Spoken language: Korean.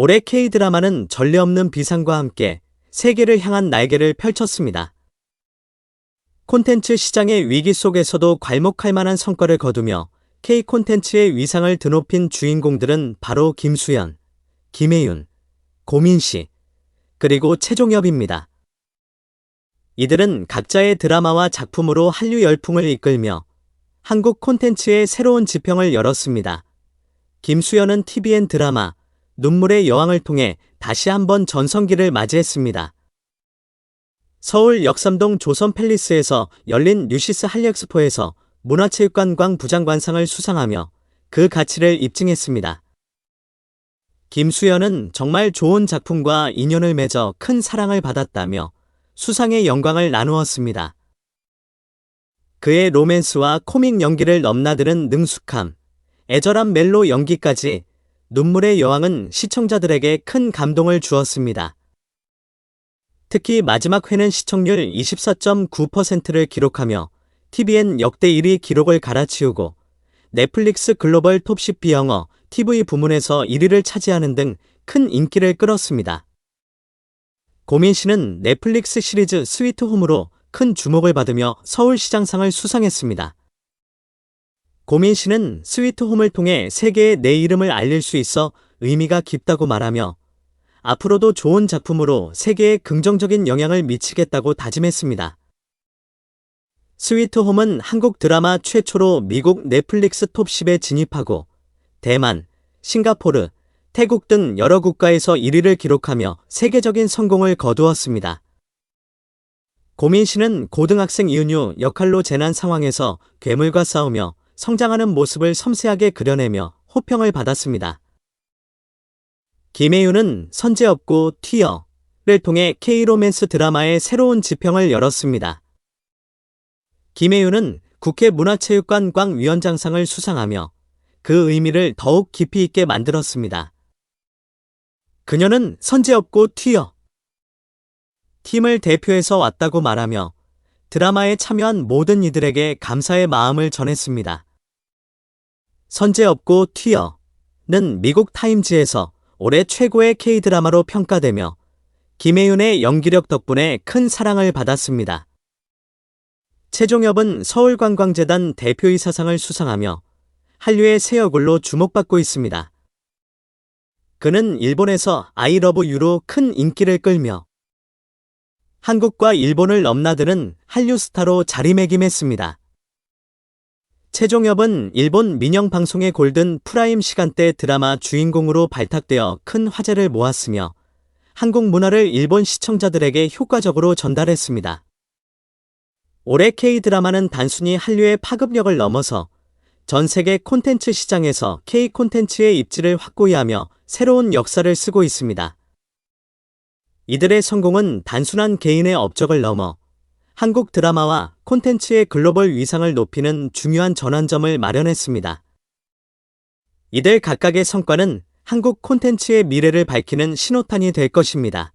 올해 K-드라마는 전례 없는 비상과 함께 세계를 향한 날개를 펼쳤습니다. 콘텐츠 시장의 위기 속에서도 괄목할 만한 성과를 거두며 K 콘텐츠의 위상을 드높인 주인공들은 바로 김수현, 김혜윤, 고민씨, 그리고 최종엽입니다. 이들은 각자의 드라마와 작품으로 한류 열풍을 이끌며 한국 콘텐츠의 새로운 지평을 열었습니다. 김수현은 TVN 드라마 눈물의 여왕을 통해 다시 한번 전성기를 맞이했습니다. 서울 역삼동 조선 팰리스에서 열린 뉴시스 한리엑스포에서 문화체육관광 부장관상을 수상하며 그 가치를 입증했습니다. 김수현은 정말 좋은 작품과 인연을 맺어 큰 사랑을 받았다며 수상의 영광을 나누었습니다. 그의 로맨스와 코믹 연기를 넘나드는 능숙함, 애절한 멜로 연기까지 눈물의 여왕은 시청자들에게 큰 감동을 주었습니다. 특히 마지막 회는 시청률 24.9%를 기록하며 TVN 역대 1위 기록을 갈아치우고 넷플릭스 글로벌 톱10 비영어 TV 부문에서 1위를 차지하는 등 큰 인기를 끌었습니다. 고민 씨는 넷플릭스 시리즈 스위트 홈으로 큰 주목을 받으며 서울시장상을 수상했습니다. 고민 씨는 스위트 홈을 통해 세계에 내 이름을 알릴 수 있어 의미가 깊다고 말하며 앞으로도 좋은 작품으로 세계에 긍정적인 영향을 미치겠다고 다짐했습니다. 스위트 홈은 한국 드라마 최초로 미국 넷플릭스 톱10에 진입하고 대만, 싱가포르, 태국 등 여러 국가에서 1위를 기록하며 세계적인 성공을 거두었습니다. 고민 씨는 고등학생 이은유 역할로 재난 상황에서 괴물과 싸우며 성장하는 모습을 섬세하게 그려내며 호평을 받았습니다. 김혜윤은 선제없고 튀어를 통해 K-로맨스 드라마의 새로운 지평을 열었습니다. 김혜윤은 국회 문화체육관광위원장상을 수상하며 그 의미를 더욱 깊이 있게 만들었습니다. 그녀는 선제없고 튀어 팀을 대표해서 왔다고 말하며 드라마에 참여한 모든 이들에게 감사의 마음을 전했습니다. 선제 없고 튀어는 미국 타임즈에서 올해 최고의 K-드라마로 평가되며 김혜윤의 연기력 덕분에 큰 사랑을 받았습니다. 최종엽은 서울관광재단 대표이사상을 수상하며 한류의 새 얼굴로 주목받고 있습니다. 그는 일본에서 아이러브 유로 큰 인기를 끌며 한국과 일본을 넘나드는 한류 스타로 자리매김했습니다. 최종엽은 일본 민영 방송의 골든 프라임 시간대 드라마 주인공으로 발탁되어 큰 화제를 모았으며 한국 문화를 일본 시청자들에게 효과적으로 전달했습니다. 올해 K-드라마는 단순히 한류의 파급력을 넘어서 전 세계 콘텐츠 시장에서 K 콘텐츠의 입지를 확고히 하며 새로운 역사를 쓰고 있습니다. 이들의 성공은 단순한 개인의 업적을 넘어 한국 드라마와 콘텐츠의 글로벌 위상을 높이는 중요한 전환점을 마련했습니다. 이들 각각의 성과는 한국 콘텐츠의 미래를 밝히는 신호탄이 될 것입니다.